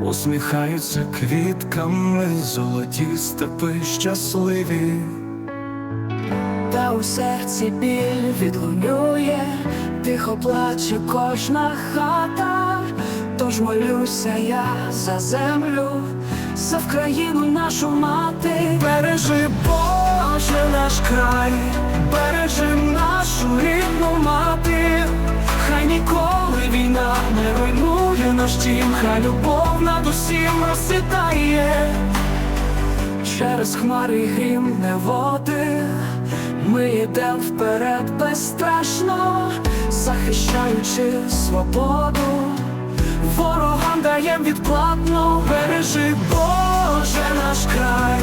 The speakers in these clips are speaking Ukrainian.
усміхаються квітками, золоті степи щасливі. Та у серці біль відлунює, тихо плаче кожна хата, тож молюся я за землю, за Вкраїну нашу мати. Бережи, Боже, наш край, бережи нашу рідну мати, руйнує хай любов над усім розсвітає. Через хмари грім неводи, ми йдем вперед безстрашно, захищаючи свободу, ворогам даєм відплатно, Бережи, Боже, наш край,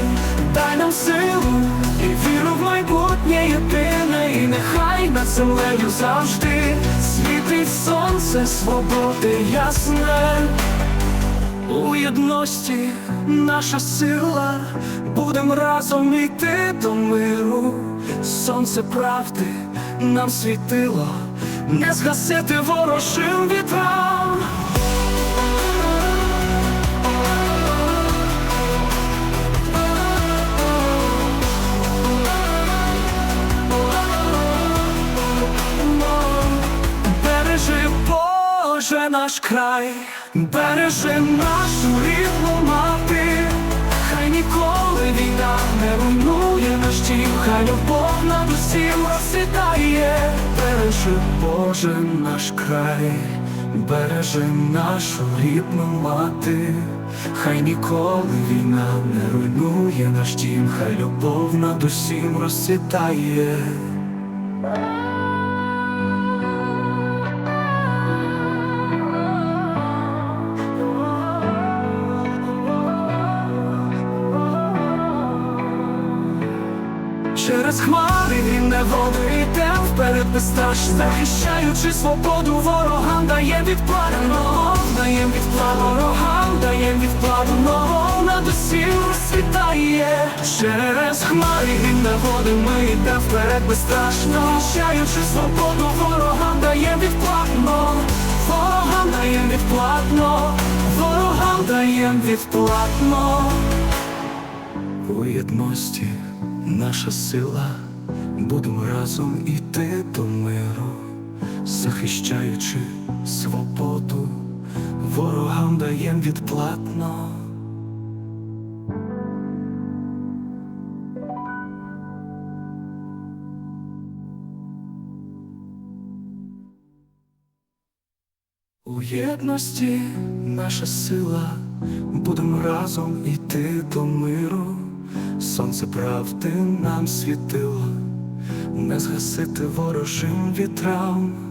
дай нам силу і віру в майбутнє єдине, і нехай над землею завжди світить сонце свободи ясне. У єдності наша сила, будем разом йти до миру. Сонце правди нам світило, не згасити ворожим вітрам. Наш край, бережи нашу рідну мати, хай ніколи війна не руйнує наш дім, хай любов над усім розсвітає. Бережи, Боже, наш край, бережи нашу рідну мати, хай ніколи війна не руйнує наш дім, хай любов над усім розцвітає. Через хмари і неводи йдем вперед безстрашно Захищаючи свободу, ворогам даєм відплатно Даєм відплату ворогам, даєм відплату нового Над усім розсвітає Через хмари і неводи ми йдем вперед безстрашно Захищаючи свободу, ворогам даєм відплатно. Ворогам даєм відплатно. Ворогам даєм відплатно. У єдності наша сила, будемо разом іти до миру, захищаючи свободу, ворогам даєм відплатно. У єдності наша сила, будемо разом іти до миру, сонце правди нам світило, не згасити ворожим вітрам.